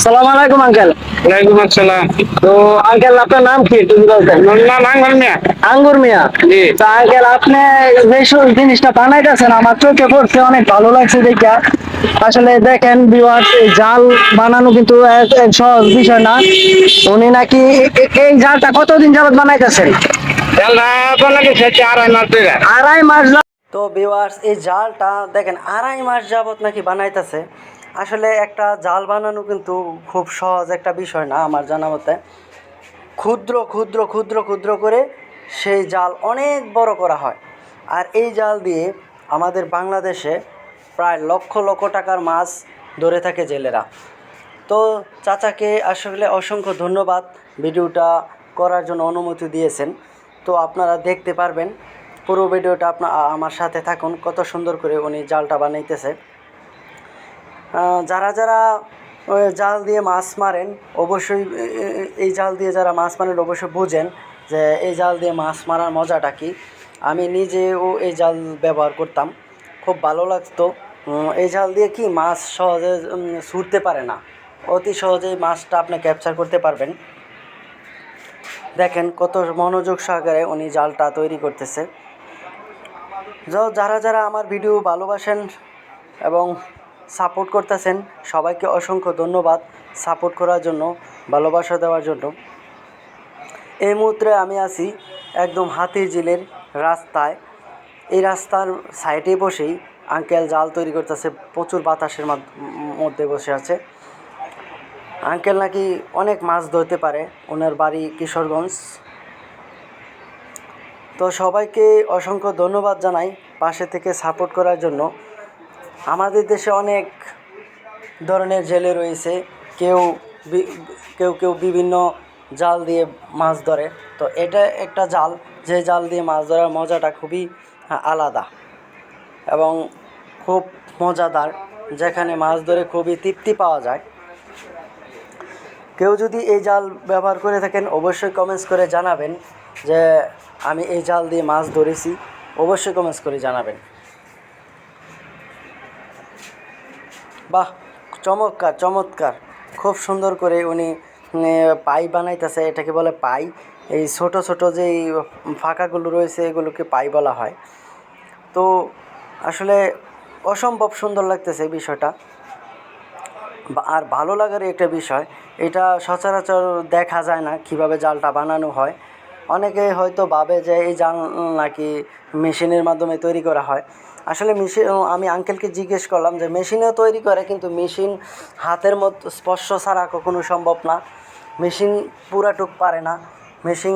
সালাম আলাইকুম আঙ্কেল। ওয়ালাইকুম আসসালাম। তো আঙ্কেল আপনার নাম কি? একটু বলতেন। মোল্লা নাঙ্গল মিয়া। আঙ্গুর মিয়া। জি। তো আঙ্কেল আপনি যে জিনিসটা বানাইতেছেন আমার চোখে পড়ছে অনেক ভালো লাগছে দেখা। আসলে দেখেন বিওয়ার জাল বানানো কিন্তু সহজ বিষয় না। উনি নাকি এই জালটা কতদিন যাবত বানাইতেছেন? আড়াই মাস তো ভিউয়ার্স এই জালটা দেখেন আড়াই মাস যাবত নাকি বানাইতেছে। আসলে একটা জাল বানানো কিন্তু খুব সহজ একটা বিষয় না আমার জানা মতে। ক্ষুদ্র ক্ষুদ্র ক্ষুদ্র ক্ষুদ্র করে সেই জাল অনেক বড় করা হয়। আর এই জাল দিয়ে আমাদের বাংলাদেশে প্রায় লক্ষ লক্ষ টাকার মাছ ধরে থাকে জেলেরা। তো চাচাকে আসলে অসংখ্য ধন্যবাদ ভিডিওটা করার জন্য অনুমতি দিয়েছেন। তো আপনারা দেখতে পারবেন পুরো ভিডিওটা আপনার আমার সাথে থাকুন, কত সুন্দর করে উনি জালটা বানাইতেছে। যারা যারা জাল দিয়ে মাছ মারেন, অবশ্যই এই জাল দিয়ে যারা মাছ মারেন, অবশ্যই বুঝেন যে এই জাল দিয়ে মাছ মারার মজাটা কি। আমি নিজেও এই জাল ব্যবহার করতাম, খুব ভালো লাগতো। এই জাল দিয়ে কি মাছ সহজে ছুটতে পারে না। অতি সহজেই মাছটা আপনি ক্যাপচার করতে পারবেন। দেখেন কত মনোযোগ সহকারে উনি জালটা তৈরি করতেছে। যারা যারা আমার ভিডিও ভালোবাসেন এবং সাপোর্ট করতেছেন। সবাইকে অসংখ্য ধন্যবাদ সাপোর্ট করার জন্য, ভালোবাসা দেওয়ার জন্য। এই মুহূর্তে আমি আছি একদম হাতির ঝিলের রাস্তায়। এই রাস্তার সাইডে বসেই আঙ্কেল জাল তৈরি করতেছে, প্রচুর বাতাসের মধ্যে বসে আছে। আঙ্কেল নাকি অনেক মাছ ধরতে পারে, ওনার বাড়ি কিশোরগঞ্জ। তো সবাইকে অসংখ্য ধন্যবাদ জানাই পাশে থেকে সাপোর্ট করার জন্য। আমাদের দেশে অনেক ধরনের জেলে রয়েছে। কেউ কেউ কেউ বিভিন্ন জাল দিয়ে মাছ ধরে। তো এটা একটা জাল, যে জাল দিয়ে মাছ ধরার মজাটা খুবই আলাদা এবং খুব মজাদার, যেখানে মাছ ধরে খুবই তৃপ্তি পাওয়া যায়। কেউ যদি এই জাল ব্যবহার করে থাকেন, অবশ্যই কমেন্টস করে জানাবেন যে, আমি এই জাল দিয়ে মাছ ধরেছি। অবশ্যই কমেন্টস করে জানাবেন। বাহ, চমৎকার চমৎকার। খুব সুন্দর করে উনি পাই বানাইতেছে, এটাকে বলে পাই। এই ছোট ছোট যে ফাঁকাগুলো রয়েছে, এগুলোকে পাই বলা হয়। তো আসলে অসম্ভব সুন্দর লাগতেছে বিষয়টা। আর ভালো লাগার একটা বিষয়, এটা সচরাচর দেখা যায় না কীভাবে জালটা বানানো হয়। অনেকে হয়তো ভাবে যে এই জাল নাকি মেশিনের মাধ্যমে তৈরি করা হয়। আসলে মেশিন, আমি আঙ্কেলকে জিজ্ঞেস করলাম যে মেশিনেও তৈরি করে, কিন্তু মেশিন হাতের মতো স্পর্শ ছাড়া কখনো সম্ভব না। মেশিন পুরাটুক পারে না। মেশিন